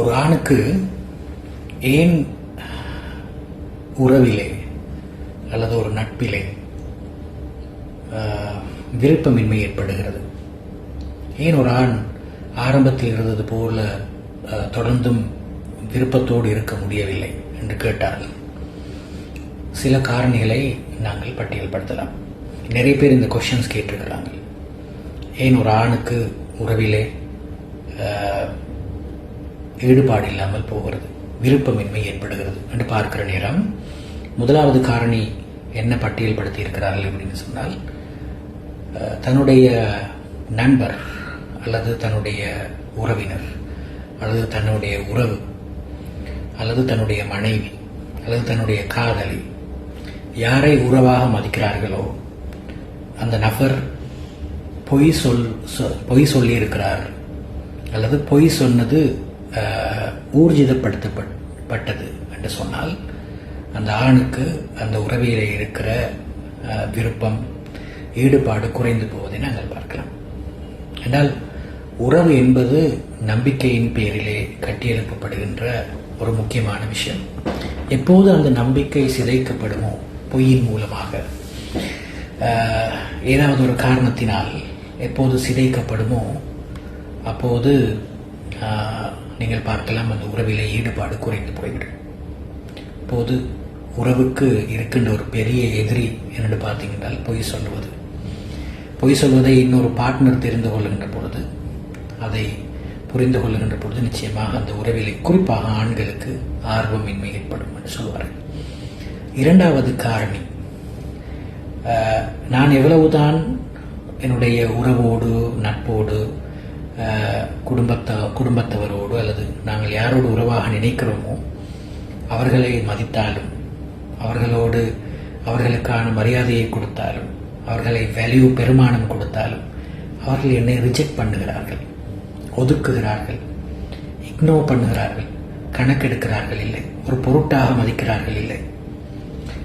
ஒரு ஆணுக்கு ஏன் உறவிலே அல்லது ஒரு நட்பிலே விருப்பமின்மை ஏற்படுகிறது? ஏன் ஒரு ஆண் ஆரம்பத்தில் இருந்தது போல தொடர்ந்தும் விருப்பத்தோடு இருக்க முடியவில்லை என்று கேட்டார்கள்? சில காரணிகளை நாங்கள் பட்டியல்படுத்தலாம். நிறைய பேர் இந்த கொஷின்ஸ் கேட்டிருக்கிறாங்க ஏன் ஒரு ஆணுக்கு உறவிலே ஈடுபாடு இல்லாமல் போகிறது விருப்பமின்மை ஏற்படுகிறது என்று பார்க்கிற நேரம் முதலாவது காரணி என்ன பட்டியல்படுத்தி இருக்கிறார்கள் அப்படின்னு சொன்னால் தன்னுடைய நண்பர் அல்லது தன்னுடைய உறவினர் அல்லது தன்னுடைய உறவு அல்லது தன்னுடைய மனைவி அல்லது தன்னுடைய காதலி யாரை உறவாக மதிக்கிறார்களோ அந்த நபர் பொய் சொல் சொ- பொய் சொல்லியிருக்கிறார் அல்லது பொய் சொன்னது ஊர்ஜிதப்படுத்தப்பட்டது என்று சொன்னால் அந்த ஆணுக்கு அந்த உறவியில் இருக்கிற விருப்பம் ஈடுபாடு குறைந்து போவதை நாங்கள் பார்க்கலாம் என்றால் உறவு என்பது நம்பிக்கையின் பேரிலே கட்டியெழுப்பப்படுகின்ற ஒரு முக்கியமான விஷயம். எப்போது அந்த நம்பிக்கை சிதைக்கப்படுமோ பொய்யின் மூலமாக. ஏதாவது ஒரு காரணத்தினால் எப்போது சிதைக்கப்படுமோ அப்போது நீங்கள் பார்க்கலாம் அந்த உறவிலே ஈடுபாடு குறைந்து போய்விடும். போது உறவுக்கு இருக்கின்ற ஒரு பெரிய எதிரி என்று பார்த்தீங்கன்னால் பொய் சொல்லுவது. பொய் சொல்வதை இன்னொரு பார்ட்னர் தெரிந்து கொள்கின்ற பொழுது அதை புரிந்து கொள்ளுகின்ற பொழுது நிச்சயமாக அந்த உறவிலே குறிப்பாக ஆண்களுக்கு ஆர்வமின்மை ஏற்படும் என்று சொல்வார்கள். இரண்டாவது காரணி நான் எவ்வளவுதான் என்னுடைய உறவோடு நட்போடு குடும்பத்த குடும்பத்தவரோடு அல்லது நாங்கள் யாரோடு உறவாக நினைக்கிறோமோ அவர்களை மதித்தாலும் அவர்களோடு அவர்களுக்கான மரியாதையை கொடுத்தாலும் அவர்களை வேல்யூ பெருமானம் கொடுத்தாலும் அவர்கள் என்னை ரிஜெக்ட் பண்ணுகிறார்கள் ஒதுக்குகிறார்கள் இக்னோர் பண்ணுகிறார்கள் கணக்கெடுக்கிறார்கள் இல்லை ஒரு பொருட்டாக மதிக்கிறார்கள் இல்லை.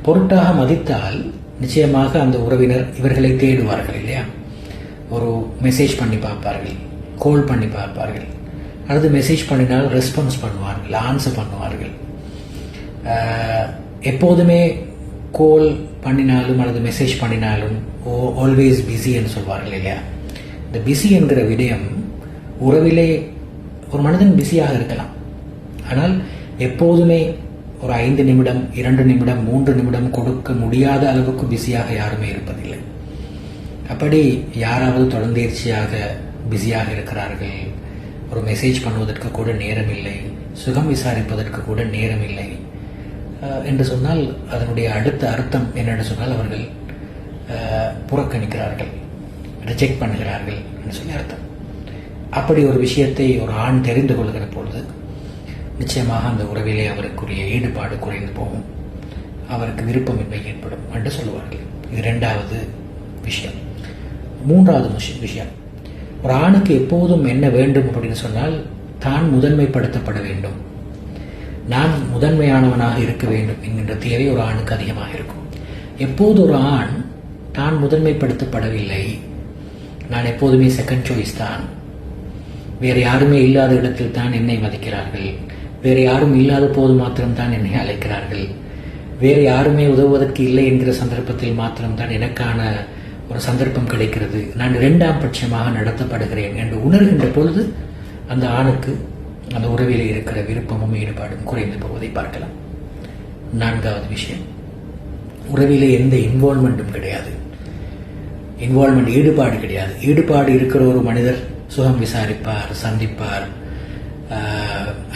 பொருட்டாக மதித்தால் நிச்சயமாக அந்த உறவினர் இவர்களை தேடுவார்கள் இல்லையா? ஒரு மெசேஜ் பண்ணி பார்ப்பார்கள். கால் பண்ணி பார்ப்பார்கள். அல்லது மெசேஜ் பண்ணினால் ரெஸ்பான்ஸ் பண்ணுவார்கள் ஆன்சர் பண்ணுவார்கள். எப்போதுமே கோல் பண்ணினாலும் அல்லது மெசேஜ் பண்ணினாலும் ஓ ஆல்வேஸ் பிஸின்னு சொல்வார்கள் இல்லையா? இந்த பிஸி என்கிற விடயம் உறவிலே ஒரு மனிதன் பிஸியாக இருக்கலாம். ஆனால் எப்போதுமே ஒரு ஐந்து நிமிடம் இரண்டு நிமிடம் மூன்று நிமிடம் கொடுக்க முடியாத அளவுக்கு பிஸியாக யாருமே இருப்பதில்லை. அப்படி யாராவது தொடர்ந்தேர்ச்சியாக பிஸியாக இருக்கிறார்கள். ஒரு மெசேஜ் பண்ணுவதற்கு கூட நேரம் இல்லை சுகம் விசாரிப்பதற்கு கூட நேரம் இல்லை என்று சொன்னால் அதனுடைய அடுத்த அர்த்தம் என்னென்று சொன்னால் அவர்கள் புறக்கணிக்கிறார்கள். ரிஜெக்ட் பண்ணுகிறார்கள் என்று சொல்லி அர்த்தம். அப்படி ஒரு விஷயத்தை ஒரு ஆண் தெரிந்து கொள்கிற பொழுது நிச்சயமாக அந்த உறவிலே அவருக்குரிய ஈடுபாடு குறைந்து போகும். அவருக்கு விருப்பமின்மை ஏற்படும் என்று சொல்லுவார்கள். இது ரெண்டாவது விஷயம். மூன்றாவது விஷயம் விஷயம். ஒரு ஆணுக்கு எப்போதும் என்ன வேண்டும் அப்படின்னு சொன்னால் தான் முதன்மைப்படுத்தப்பட வேண்டும். நான் முதன்மையானவனாக இருக்க வேண்டும் என்கின்ற தேவை ஒரு ஆணுக்கு அதிகமாக இருக்கும். எப்போது ஒரு ஆண் தான் முதன்மைப்படுத்தப்படவில்லை நான் எப்போதுமே செகண்ட் சாய்ஸ் தான். வேறு யாருமே இல்லாத இடத்தில் தான் என்னை மதிக்கிறார்கள். வேறு யாரும் இல்லாத போது மாத்திரம்தான் என்னை அழைக்கிறார்கள். வேறு யாருமே உதவுவதற்கு இல்லை என்கிற சந்தர்ப்பத்தில் மாத்திரம்தான் எனக்கான ஒரு சந்தர்ப்பம் கிடைக்கிறது. நான் இரண்டாம் பட்சமாக நடத்தப்படுகிறேன் என்று உணர்கின்ற பொழுது அந்த ஆணுக்கு அந்த உறவில் இருக்கிற விருப்பமும் ஈடுபாடும் குறைந்து போவதை பார்க்கலாம். நான்காவது விஷயம். உறவிலே எந்த இன்வால்மெண்ட்டும் கிடையாது. இன்வால்மெண்ட் ஈடுபாடு கிடையாது. ஈடுபாடு இருக்கிற ஒரு மனிதர் சுகம் விசாரிப்பார் சந்திப்பார்.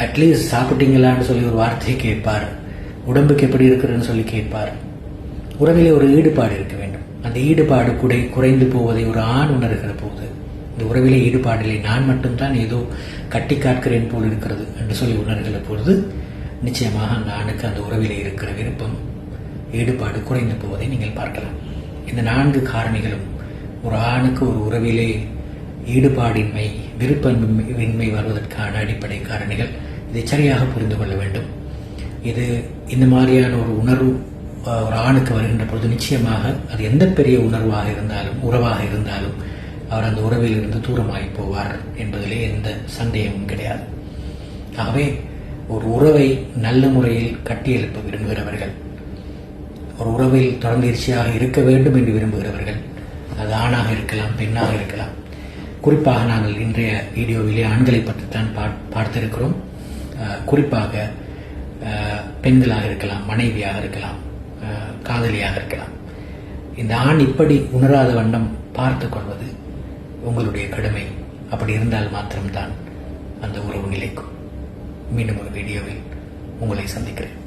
அட்லீஸ்ட் சாப்பிட்டீங்களான்னு சொல்லி ஒரு வார்த்தையை கேட்பார். உடம்புக்கு எப்படி இருக்குதுன்னு சொல்லி கேட்பார். உறவிலே ஒரு ஈடுபாடு இருக்க வேண்டும். அந்த ஈடுபாடு குறை குறைந்து போவதை ஒரு ஆண் உணர்கிற போது இந்த உறவிலே ஈடுபாடில்லை நான் மட்டும்தான் ஏதோ கட்டி காக்கிறேன் போல் இருக்கிறது என்று சொல்லி உணர்கிற பொழுது நிச்சயமாக அந்த ஆணுக்கு அந்த உறவிலே இருக்கிற விருப்பம் ஈடுபாடு குறைந்து போவதை நீங்கள் பார்க்கலாம். இந்த நான்கு காரணிகளும் ஒரு ஆணுக்கு ஒரு உறவிலே ஈடுபாடின்மை விருப்பமின்மை வருவதற்கான அடிப்படை காரணிகள். இதை சரியாக புரிந்து கொள்ள வேண்டும். இது இந்த மாதிரியான ஒரு உணர்வு ஒரு ஆணுக்கு வருகின்ற பொழுது நிச்சயமாக அது எந்த பெரிய உணர்வாக இருந்தாலும் உறவாக இருந்தாலும் அவர் அந்த உறவில் இருந்து தூரமாகி போவார் என்பதிலே எந்த சந்தேகமும் கிடையாது. ஆகவே ஒரு உறவை நல்ல முறையில் கட்டியெழுப்ப விரும்புகிறவர்கள் ஒரு உறவில் தொடர்ந்தீர்ச்சியாக இருக்க வேண்டும் என்று விரும்புகிறவர்கள் அது ஆணாக இருக்கலாம் பெண்ணாக இருக்கலாம். குறிப்பாக நாங்கள் இன்றைய வீடியோவிலே ஆண்களை பற்றித்தான் பா- பார்த்திருக்கிறோம். குறிப்பாக பெண்களாக இருக்கலாம் மனைவியாக இருக்கலாம். காதலியாக இருக்கலாம். இந்த ஆண் இப்படி உணராத வண்ணம் பார்த்து கொள்வது உங்களுடைய கடமை. அப்படி இருந்தால் மாத்திரம்தான் அந்த உறவு நிலைக்கும். மீண்டும் ஒரு வீடியோவில் உங்களை சந்திக்கிறேன்.